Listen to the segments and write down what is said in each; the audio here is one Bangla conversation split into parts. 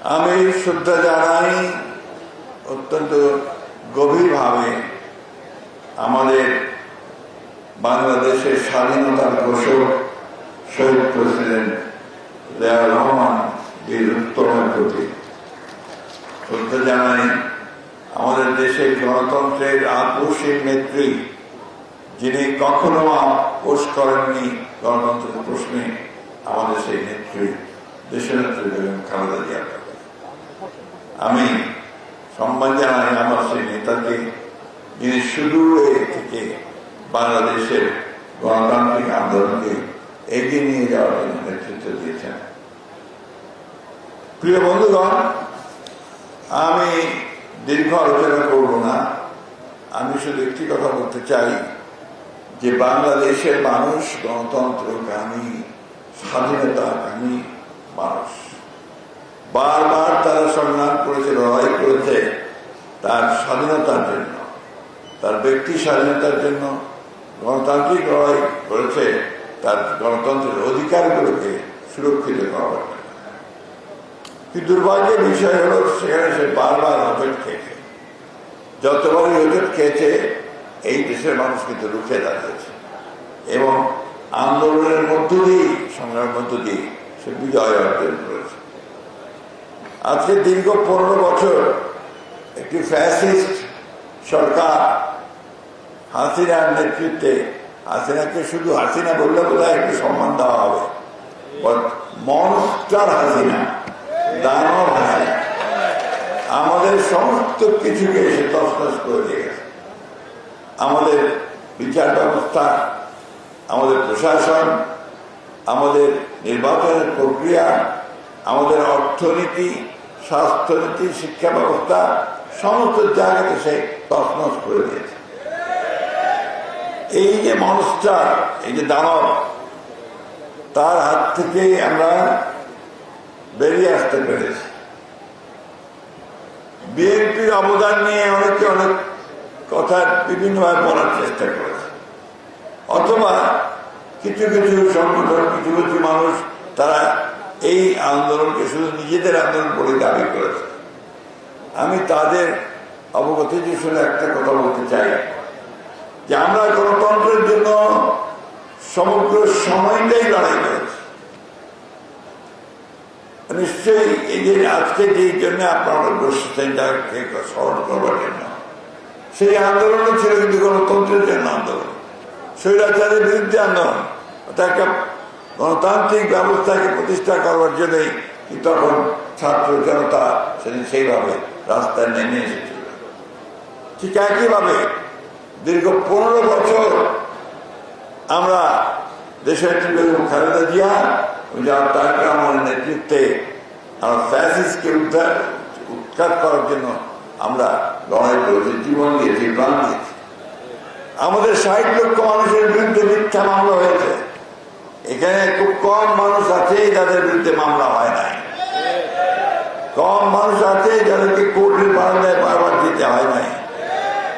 আমি শ্রদ্ধা জানাই অত্যন্ত গভীরভাবে আমাদের বাংলাদেশের স্বাধীনতার ঘোষক শহীদ প্রেসিডেন্ট জিয়া রহমান বীর উত্তমের প্রতি। শ্রদ্ধা জানাই আমাদের দেশের গণতন্ত্রের আপোষের নেত্রী, যিনি কখনো আপোষ করেননি গণতন্ত্রের প্রশ্নে, আমাদের সেই নেত্রী দেশের নেত্রী খালেদা জিয়া আমি সম্মান জানাই আমার সেই নেতাকে, যিনি শুরু থেকে বাংলাদেশের গণতান্ত্রিক আন্দোলনকে এগিয়ে নিয়ে যাওয়ার জন্য নেতৃত্ব দিয়েছেন। প্রিয় বন্ধুগণ, আমি দীর্ঘ আলোচনা করব না। আমি শুধু একটি কথা বলতে চাই যে বাংলাদেশের মানুষ গণতন্ত্রকামী স্বাধীনতাকামী মানুষ। বারবার তারা সংগ্রাম করেছে, লড়াই করেছে তার স্বাধীনতার জন্য, তার ব্যক্তি স্বাধীনতার জন্য, গণতান্ত্রিক লড়াই করেছে, তার গণতন্ত্রের অধিকারগুলোকে সুরক্ষিত করার কিন্তু দুর্ভাগ্যের বিষয় হলো, সেখানে সে বারবার হোটেল খেয়েছে। যতবারই হোটেল খেয়েছে, এই দেশের মানুষ কিন্তু রুখে দাঁড়িয়েছে। এবং আন্দোলনের মধ্য দিয়েই, সংগ্রামের মধ্য দিয়ে সে বিজয় অর্জন করেছে। আজকে দীর্ঘ পনেরো বছর একটি ফ্যাসিস্ট সরকার হাসিনার নেতৃত্বে, হাসিনাকে শুধু হাসিনা বললে বোধ একটু সম্মান দেওয়া হবে। মনস্টার হাসিনা, দানব হাসিনা, আমাদের সমস্ত কিছুকে এসে তসতস করে দিয়ে গেছে। আমাদের বিচার ব্যবস্থা, আমাদের প্রশাসন, আমাদের নির্বাচনের প্রক্রিয়া, আমাদের অর্থনীতি স্বাস্থ্যনীতি শিক্ষা ব্যবস্থা সমস্ত জায়গাকে সে তছনছ করে দিয়েছে। এই যে মানুষটার এই যে দানব, তার হাত থেকে আমরা বেরিয়ে আসতে পেরেছি। বিএনপির অবদান নিয়ে অনেকে অনেক কথা বিভিন্নভাবে বলার চেষ্টা করেছে। অথবা কিছু কিছু সংগঠন, কিছু কিছু মানুষ তারা এই আন্দোলনকে শুধু নিজেদের আন্দোলন বলে দাবি করেছে। আমি তাদের অবগতি শুনে একটা কথা বলতে চাই, যে আমরা গণতন্ত্রের জন্য সমগ্র সময়টাই লড়াই করেছি। নিশ্চয়ই এই যে আজকে যেই জন্য আপনারা বসেছেন যাকে স্মরণ করবার জন্য। সেই আন্দোলন ছিল কিন্তু গণতন্ত্রের জন্য আন্দোলন। স্বৈরাচারের বিরুদ্ধে আন্দোলন। একটা গণতান্ত্রিক ব্যবস্থাকে প্রতিষ্ঠা করবার জন্যই তখন ছাত্র জনতা সেদিন সেইভাবে রাস্তায় নেমে এসেছিল। ঠিক একইভাবে দীর্ঘ পনেরো বছর আমরা দেশের বেগম খালেদা জিয়া তার আমার নেতৃত্বে আমরা ফ্যাসিসকে উদ্ধার, উৎখাত করার জন্য আমরা লড়াই করেছি, জীবন দিয়েছি, প্রাণ দিয়েছি। আমাদের ষাট লক্ষ মানুষের বিরুদ্ধে মিথ্যা মামলা হয়েছে। এখানে খুব কম মানুষ আছে যাদের বিরুদ্ধে মামলা হয় নাই। কম মানুষ আছে যাদেরকে কোর্টের বারান্দায় বারবার দিতে হয় নাই।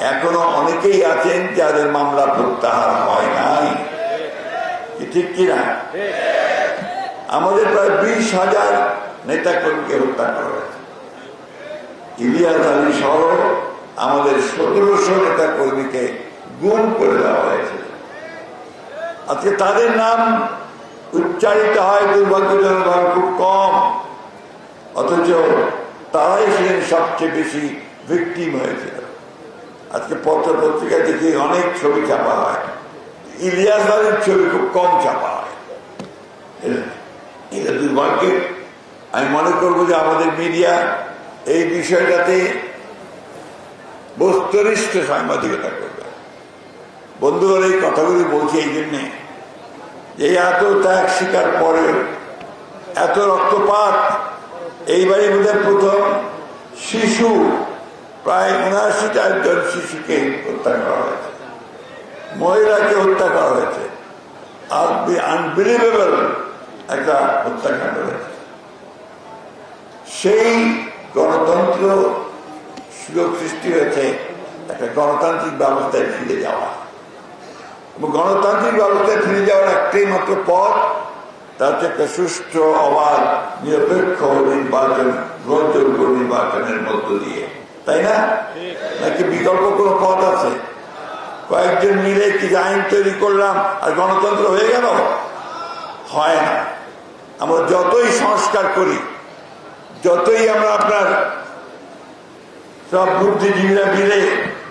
এখনও অনেকেই আছেন যাদের মামলা প্রত্যাহার হয় নাই। ঠিক কিনা? আমাদের প্রায় বিশ হাজার নেতা কর্মীকে হত্যা করা হয়েছে। ইলিয়াস আলী সহ আমাদের সতেরোশো নেতা কর্মীকে গুম করে দেওয়া হয়েছে। আজকে তাদের নাম উচ্চারিত হয় দুর্ভাগ্যজনকভাবে খুব কম। অথচ তারাই ছিলেন সবচেয়ে বেশি ভিক্টিম হয়েছিল আজকে পত্র পত্রিকা দেখি অনেক ছবি ছাপা হয়। ইলিয়াস আলীর ছবি খুব কম ছাপা হয়। এটা দুর্ভাগ্যের। আমি মনে করব যে আমাদের মিডিয়া এই বিষয়টাতে বস্তুনিষ্ঠ সাংবাদিকতা করবে। বন্ধুগণ এই কথাগুলি বলছি এই জন্যে যে এত ত্যাগ শিকার পরে এত রক্তপাত এইবারই বোধহয় প্রথম শিশু, প্রায় উনআশিটা চারজন শিশুকে হত্যা করা হয়েছে। মহিলাকে হত্যা করা হয়েছে। আর আনবিলিভেবল একটা হত্যাকাণ্ড হয়েছে। সেই গণতন্ত্র সুযোগ সৃষ্টি হয়েছে, একটা গণতান্ত্রিক ব্যবস্থায় ফিরে যাওয়া। গণতান্ত্রিক ব্যবস্থায় ফিরে যাওয়ার একটাই মাত্র পথ তাতে একটা সুষ্ঠু অবাধ নিরপেক্ষ নির্বাচন গ্রহণযোগ্য নির্বাচনের মধ্য দিয়ে। তাই না? নাকি বিকল্প কোনো পথ আছে? কয়েকজন মিলে কি আইন তৈরি করলাম আর গণতন্ত্র হয়ে গেল? হয় না। আমরা যতই সংস্কার করি যতই আমরা আপনার সব বুদ্ধিজীবীরা মিলে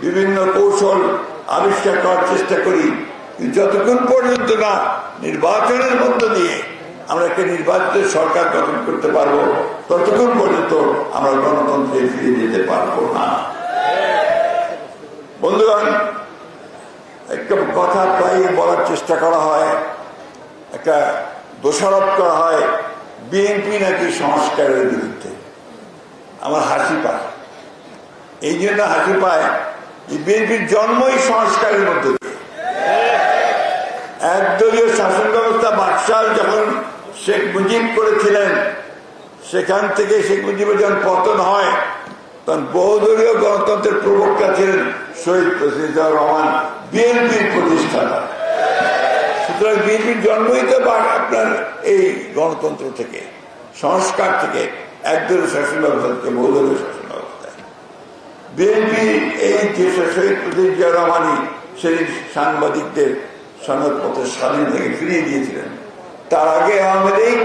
বিভিন্ন কৌশল আবিষ্কার করার চেষ্টা করি যতক্ষণ পর্যন্ত না নির্বাচনের মধ্য দিয়ে আমরা একটা নির্বাচিত সরকার গঠন করতে পারব, ততক্ষণ পর্যন্ত আমরা গণতন্ত্রে ফিরে যেতে পারব না। বন্ধুগণ, একটা কথা প্রায় বলার চেষ্টা করা হয়, একটা দোষারোপ করা হয় বিএনপি নাকি সংস্কারের বিরুদ্ধে। আমার হাসি পায়। এই জন্য হাসি পায় বিএনপির জন্মই সংস্কারের মধ্যে একদলীয় শাসন ব্যবস্থা বাকশাল যখন শেখ মুজিব করেছিলেন, সেখান থেকে শেখ মুজিবের যখন পতন হয়, তখন বহুদলীয় গণতন্ত্রের প্রবক্তা ছিলেন শহীদ প্রেসিডেন্ট রহমান, বিএনপির প্রতিষ্ঠাতা। সুতরাং বিএনপির জন্মই তো আপনার এই গণতন্ত্র থেকে, সংস্কার থেকে একদলীয় শাসন ব্যবস্থা থেকে বহুদলীয় শাসন ব্যবস্থায় বিএনপি এই যে শহীদ জিয়া রহমানই সেই সাংবাদিকদের সংবাদপত্র স্বাধীন থেকে ফিরিয়ে দিয়েছিলেন। তার আগে আওয়ামী লীগ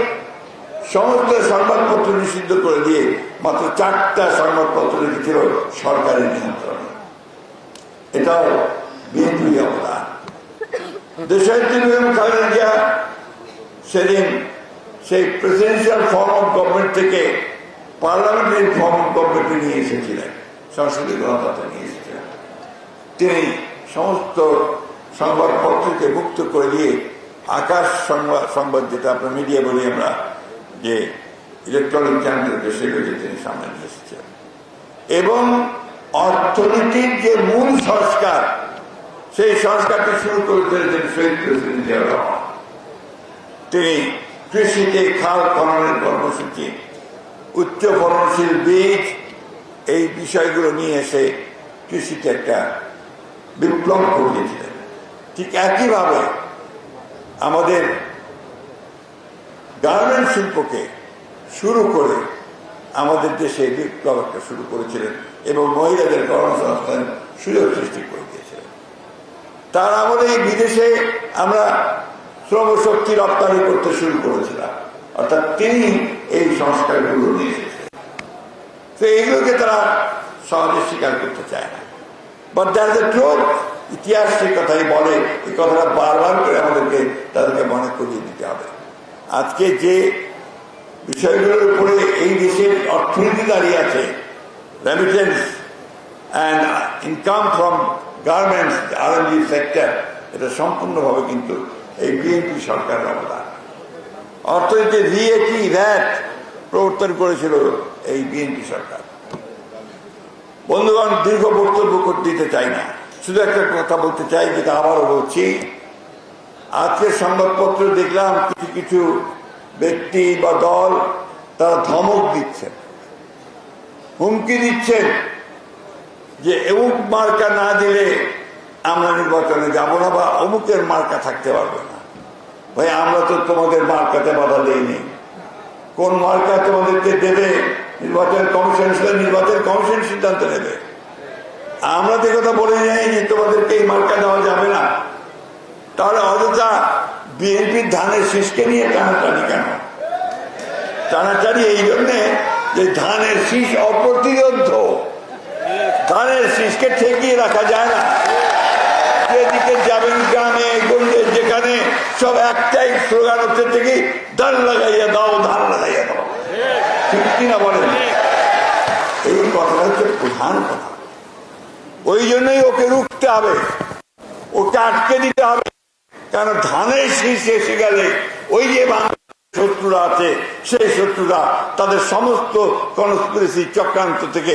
সমস্ত সংবাদপত্র নিষিদ্ধ করে দিয়ে মাত্র চারটা সংবাদপত্র রেখেছিল সরকারের নিয়ন্ত্রণে। এটাও বিএনপি অবদান। দেশায়ত্রী বেগম সেদিন সেই প্রেসিডেন্সিয়াল ফর্ম অফ গভর্নমেন্ট থেকে পার্লামেন্টারি ফর্ম অফ গভর্নমেন্টে নিয়ে এসেছিলেন, সংসদীয় গণতন্ত্র নিয়ে এসেছিলেন। তিনি সমস্ত সংবাদপত্রকে মুক্ত করে দিয়ে আকাশ সংবাদ সংবাদ যেটা আপনার মিডিয়া বলি আমরা, যে ইলেকট্রনিক চ্যানেলকে সেগুলোকে তিনি সামনে এসেছেন। এবং অর্থনীতির যে মূল সংস্কার, সেই সংস্কারটি শুরু করে ফেলেছেন শহীদ প্রেসিডেন্ট জিয়া রহমান। তিনি কৃষিতে খাল খননের কর্মসূচি, উচ্চ ফলনশীল বীজ, এই বিষয়গুলো নিয়ে এসে কৃষিতে একটা বিপ্লব ঘটিয়েছিলেন। ঠিক একইভাবে আমাদের গার্মেন্ট শিল্পকে শুরু করে আমাদের দেশে বিপ্লব একটা শুরু করেছিলেন এবং মহিলাদের কর্মসংস্থান সুযোগ সৃষ্টি করে দিয়েছিলেন। তার আমলে এই বিদেশে আমরা শ্রমশক্তি রপ্তানি করতে শুরু করেছিলাম। অর্থাৎ তিনি এই সংস্কারগুলো নিয়ে এসেছেন তো এইগুলোকে তারা সহজে স্বীকার করতে চায় না। বাট দ্যাট দ্য ট্রুথ ইতিহাস সে কথাই বলে, এই কথাটা বারবার করে আমাদেরকে, তাদেরকে মনে করিয়ে দিতে হবে। আজকে যে বিষয়গুলোর উপরে এই দেশের অর্থনীতি দাঁড়িয়ে আছে remittance and income from garments আর এন সেক্টর এটা সম্পূর্ণভাবে কিন্তু এই বিএনপি সরকারের অবদান। অর্থনীতি ভিএটি ভ্যাট প্রবর্তন করেছিল এই বিএনপি সরকার। বন্ধুগণ, দীর্ঘ বক্তব্য করতে দিতে চাই না। শুধু একটা কথা বলতে চাই, যেটা আবারও বলছি। আজকের সংবাদপত্র দেখলাম কিছু কিছু ব্যক্তি বা দল তারা ধমক দিচ্ছেন, হুমকি দিচ্ছেন যে অমুক মার্কা না দিলে আমরা নির্বাচনে যাব না বা অমুকের মার্কা থাকতে পারবে না। ভাই, আমরা তো তোমাদের মার্কাতে বাধা দিইনি। কোন মার্কা তোমাদেরকে দেবে? নির্বাচন কমিশন নির্বাচন কমিশন সিদ্ধান্ত নেবে। আমরা যে কথা বলে যাই যে তোমাদেরকে এই মার্কা দেওয়া যাবে না। তাহলে অযথা বিএনপির ধানের শীষকে নিয়ে টানাটানি কেন? টানাটানি এই জন্যে যে ধানের শীষ অপ্রতিরোধ। ধানের শীষকে ঠেকিয়ে রাখা যায় না। যেদিকে যাবেন গ্রামে, গঞ্জে, যেখানে সব একটাই স্লোগান হচ্ছে থেকে ধান লাগাইয়া দাও, ধান লাগাইয়া দাও। ঠিক কিনা বলেন? এই কথাটা হচ্ছে প্রধান কথা। ওই জন্যই ওকে রুখতে হবে। ওকে আটকে দিতে হবে। কেন? ধানের শীষ এসে গেলে ওই যে শত্রুরা আছে, সেই শত্রুরা তাদের সমস্ত কনস্পিরেসি চক্রান্ত থেকে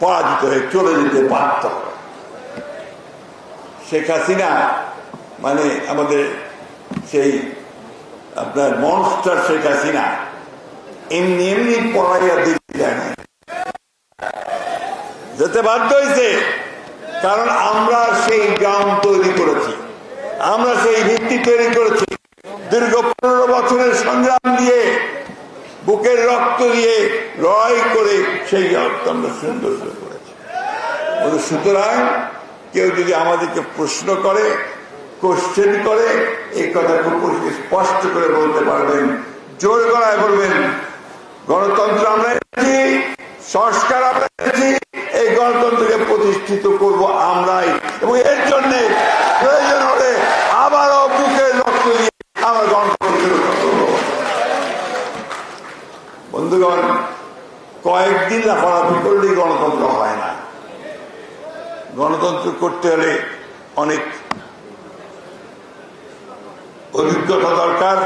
পরাজিত হয়ে চলে যেতে পারত শেখ হাসিনা মানে আমাদের সেই আপনার মনস্টার শেখ হাসিনা, এমনি এমনি পড়াইয়া দিতে যায় না যেতে বাধ্য হয়েছে কারণ আমরা সেই গ্রাম তৈরি করেছি। আমরা সেই ভিত্তি তৈরি করেছি। দীর্ঘ পনেরো বছরের সংগ্রাম দিয়ে, বুকের রক্ত দিয়ে লড়াই করে সেই গণতন্ত্র সুন্দর করেছে। সুতরাং কেউ যদি আমাদেরকে প্রশ্ন করে কোশ্চেন করে, এই কথা খুব স্পষ্ট করে বলতে পারবেন, জোর গলায় বলবেন, গণতন্ত্র আমরা সংস্কার আমরা প্রতিষ্ঠিত করব আমরাই। এবং এর জন্য প্রয়োজন হলে আবারও বুকের রক্ত দিয়ে আমরা গণতন্ত্র বন্ধুগণ, কয়েকদিন লাফালাফি করলেই গণতন্ত্র হয় না। গণতন্ত্র করতে হলে অনেক অভিজ্ঞতা দরকার,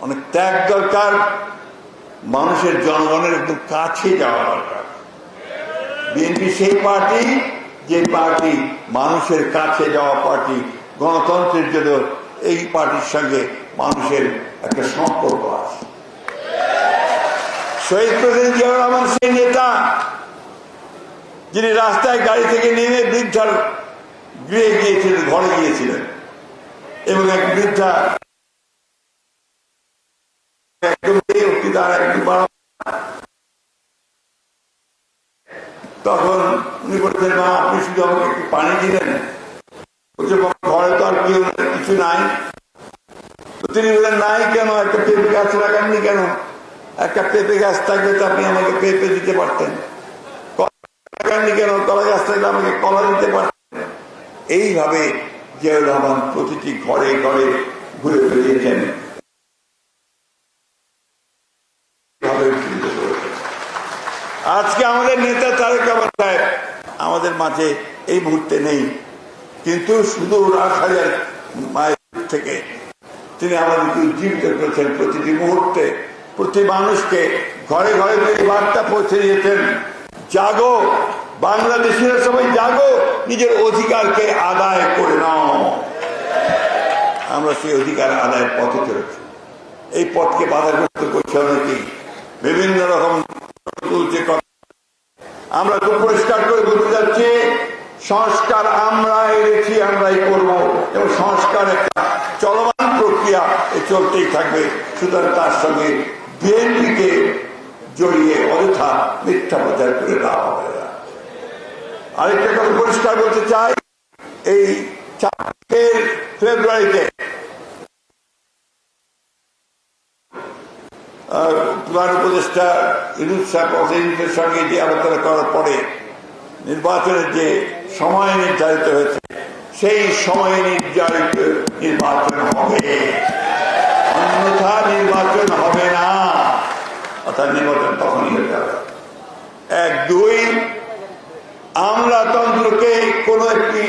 অনেক ত্যাগ দরকার, মানুষের জনগণের একদম কাছে যাওয়া দরকার। বিএনপি সেই পার্টি, যে পার্টি মানুষের কাছে যাওয়া পার্টি, গণতন্ত্রের জন্য এই পার্টির সঙ্গে মানুষের একটা সম্পর্ক আছে। শহীদ প্রেসিডেন্ট জিয়াউর রহমান সেই নেতা, যিনি রাস্তায় গাড়ি থেকে নেমে বৃদ্ধার গৃহে গিয়েছিলেন ঘরে গিয়েছিলেন, এবং এক বৃদ্ধা একদম এই অব্দি তার একদম বাড়া- তখন উনি বলছেন, মা, আপনি শুধু আমাকে একটু পানি দিলেন বলছে ঘরে তো আর কেউ কিছু নাই। তিনি বললেন, নাই কেন? একটা পেঁপে গাছ লাগাননি কেন? একটা পেঁপে গাছ থাকলে তো আপনি আমাকে পেঁপে দিতে পারতেন। লাগাননি কেন? কলা গাছ থাকলে আমাকে কলা দিতে পারতেন। এইভাবে জিয়াউর রহমান প্রতিটি ঘরে ঘরে ঘুরে বেরিয়েছেন এইভাবে উজ্জীবিত করেছেন। আজকে আমাদের নেতা তারেক রহমান সাহেব আমাদের মাঝে এই মুহূর্তে নেই। কিন্তু শুধু রাজহাজার মায়ের থেকে তিনি আমাদেরকে উজ্জীবিত করেছেন প্রতিটি মুহূর্তে। প্রতি মানুষকে ঘরে ঘরে এই বার্তা পৌঁছে দিয়েছেন। জাগো, বাংলাদেশের সবাই জাগো, নিজের অধিকারকে আদায় করে নাও। আমরা সেই অধিকার আদায়ের পথে চলেছি। এই পথকে বাধাগ্রস্ত করছে অনেকেই। বিভিন্ন রকম তুলছে কথা আমরা খুব পরিষ্কার করে বলতে যাচ্ছি সংস্কার আমরা এনেছি আমরাই করব এবং সংস্কার একটা চলমান প্রক্রিয়া চলতেই থাকবে। সুতরাং তার সঙ্গে বিএনপিকে জড়িয়ে অযথা মিথ্যা প্রচার করে দেওয়া হবে না। আরেকটা কথা পরিষ্কার বলতে চাই, এই চার ফেব্রুয়ারিতে প্রধান উপদেষ্টা ইনুস সাহেব অসিনের সঙ্গে যে আলোচনা করার পরে নির্বাচনের যে সময় নির্ধারিত হয়েছে, সেই সময় নির্ধারিত নির্বাচন হবে। অন্যথা নির্বাচন হবে না। অর্থাৎ নির্বাচন তখনই হতে হবে। এক, দুই, আমলাতন্ত্রকে কোনো একটি